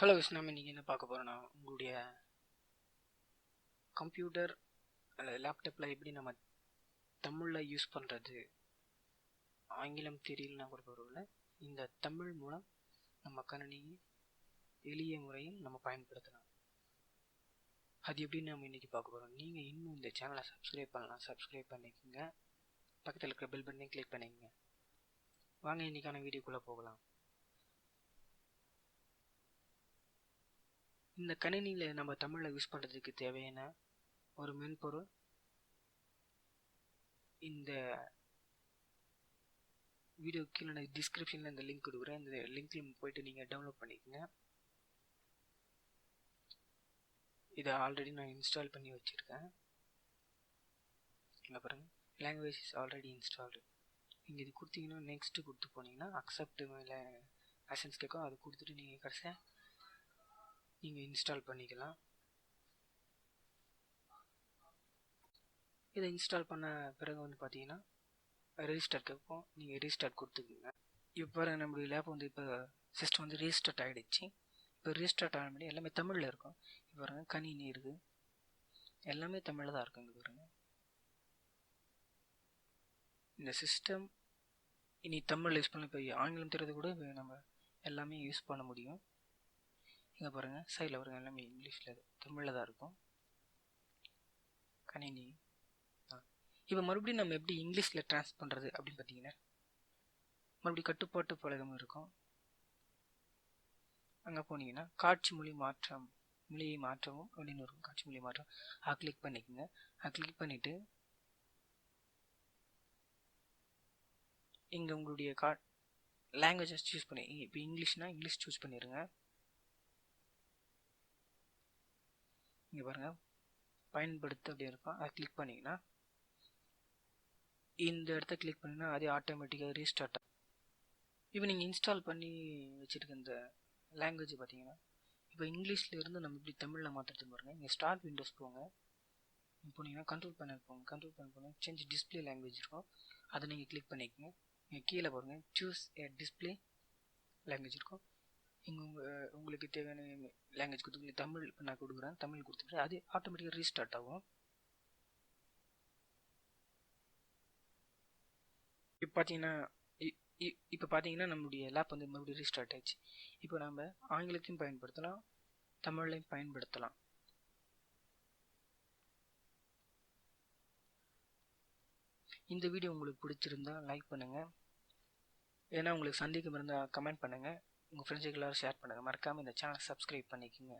Hello விஸ் நம்ம இன்றைக்கி என்ன பார்க்க போகிறோன்னா உங்களுடைய கம்ப்யூட்டர் அல்லது லேப்டாப்பில் எப்படி நம்ம தமிழில் யூஸ் பண்ணுறது ஆங்கிலம் தெரியலனா கூட பரவாயில்ல. இந்த தமிழ் மூலம் நம்ம கணினியை எளிய முறையில் நம்ம பயன்படுத்தலாம். அது எப்படின்னு நம்ம இன்றைக்கி பார்க்க போகிறோம் நீங்கள் இன்னும் இந்த சேனலை சப்ஸ்கிரைப் பண்ணலாம் சப்ஸ்கிரைப் பண்ணிக்கோங்க. பக்கத்தில் இருக்கிற பெல் பட்டனையும் கிளிக் பண்ணிக்கோங்க. வாங்க இன்றைக்கான வீடியோக்குள்ளே போகலாம். இந்த கணினியில் நம்ம தமிழில் யூஸ் பண்ணுறதுக்கு தேவையான ஒரு மென்பொருள் இந்த வீடியோ கீழே நான் டிஸ்கிரிப்ஷனில் இந்த லிங்க் கொடுக்குறேன். இந்த லிங்க்கில் போயிட்டு நீங்கள் டவுன்லோட் பண்ணிக்கோங்க. இதை ஆல்ரெடி நான் இன்ஸ்டால் பண்ணி வச்சுருக்கேன். இங்கே பாருங்கள் லாங்குவேஜ் இஸ் ஆல்ரெடி இன்ஸ்டால்டு நீங்கள் இது கொடுத்தீங்கன்னா நெக்ஸ்ட்டு கொடுத்து போனீங்கன்னா அக்செப்ட் மேலே லைசன்ஸ் கேட்கும். அது கொடுத்துட்டு நீங்கள் கடைசியாக நீங்கள் இன்ஸ்டால் பண்ணிக்கலாம். இதை இன்ஸ்டால் பண்ண பிறகு வந்து பார்த்தீங்கன்னா ரெஜிஸ்டர் கேட்போம் நீங்கள் ரெஜிஸ்டர் கொடுத்துக்குங்க. இப்போ பாருங்கள் நம்மளுடைய லேப் வந்து இப்போ சிஸ்டம் வந்து ரீஸ்டார்ட் ஆகிடுச்சு இப்போ ரீஸ்டார்ட் ஆனபடி எல்லாமே தமிழில் இருக்கும். இப்போ பாருங்க கணினி இருக்குது எல்லாமே தமிழில் தான் இருக்குங்க பாருங்க. இந்த சிஸ்டம் இனி தமிழில் யூஸ் பண்ண இப்போ ஆங்கிலம் தெரியாது கூட நம்ம எல்லாமே யூஸ் பண்ண முடியும். இங்கே பாருங்கள் சைடில் பாருங்கள் எல்லாமே இங்கிலீஷில் தமிழில் தான் இருக்கும். கணினி. ஆ. இப்போ மறுபடியும் நம்ம எப்படி இங்கிலீஷில் ட்ரான்ஸ் பண்ணுறது அப்படின்னு பார்த்தீங்கன்னா மறுபடியும் கட்டுப்பாட்டு பலகம் இருக்கும். அங்கே போனீங்கன்னா காட்சி மொழி மாற்றம் மொழியை மாற்றவும் அப்படின்னு இருக்கும். காட்சி மொழி மாற்றம். அதை கிளிக் பண்ணிக்கோங்க. அதை கிளிக் பண்ணிவிட்டு இங்கே உங்களுடைய கா லாங்குவேஜஸ் சூஸ் பண்ணி இப்போ இங்கிலீஷ்னால் இங்கிலீஷ் சூஸ் பண்ணிடுங்க இங்கே பாருங்கள் பயன்படுத்த அப்படி இருக்கும். அதை கிளிக் பண்ணிங்கன்னா இந்த இடத்த கிளிக் பண்ணிங்கன்னா அதே ஆட்டோமேட்டிக்காக ரீஸ்டார்ட் ஆகும் இப்போ நீங்கள் இன்ஸ்டால் பண்ணி வச்சுருக்க இந்த லாங்குவேஜ் பார்த்தீங்கன்னா இப்போ இங்கிலீஷ்லேருந்து நம்ம இப்படி தமிழில் மாற்றுறது பாருங்கள் இங்கே ஸ்டார்ட் விண்டோஸ் போங்க. போனீங்கன்னா கண்ட்ரோல் பேனல் போங்க. கண்ட்ரோல் பேனல் போங்க சேஞ்ச் டிஸ்பிளே லாங்குவேஜ் இருக்கும். அதை நீங்கள் கிளிக் பண்ணிக்கோங்க. நீங்கள் கீழே பாருங்கள் சூஸ் ஏ டிஸ்பிளே லாங்குவேஜ் இருக்கும். இங்கே உங்கள் உங்களுக்கு தேவையான லாங்குவேஜ் கொடுத்து தமிழ் இப்போ நான் கொடுக்குறேன். தமிழ் கொடுத்துட்டு அது ஆட்டோமேட்டிக்காக ரீஸ்டார்ட் ஆகும். இப்போ பார்த்தீங்கன்னா இப்போ பார்த்தீங்கன்னா நம்மளுடைய லேப் வந்து மறுபடியும் ரீஸ்டார்ட் ஆயிடுச்சு. இப்போ நம்ம ஆங்கிலத்தையும் பயன்படுத்தலாம் தமிழ்லையும் பயன்படுத்தலாம். இந்த வீடியோ உங்களுக்கு பிடிச்சிருந்தா லைக் பண்ணுங்கள் ஏன்னா உங்களுக்கு சந்தேகம் இருந்தால் கமெண்ட் பண்ணுங்கள் உங்கள் ஃப்ரெண்ட்ஸுக்கு எல்லோரும் ஷேர் பண்ணுங்கள் மறக்காமல் இந்த சேனலை சப்ஸ்கிரைப் பண்ணிக்கோங்க.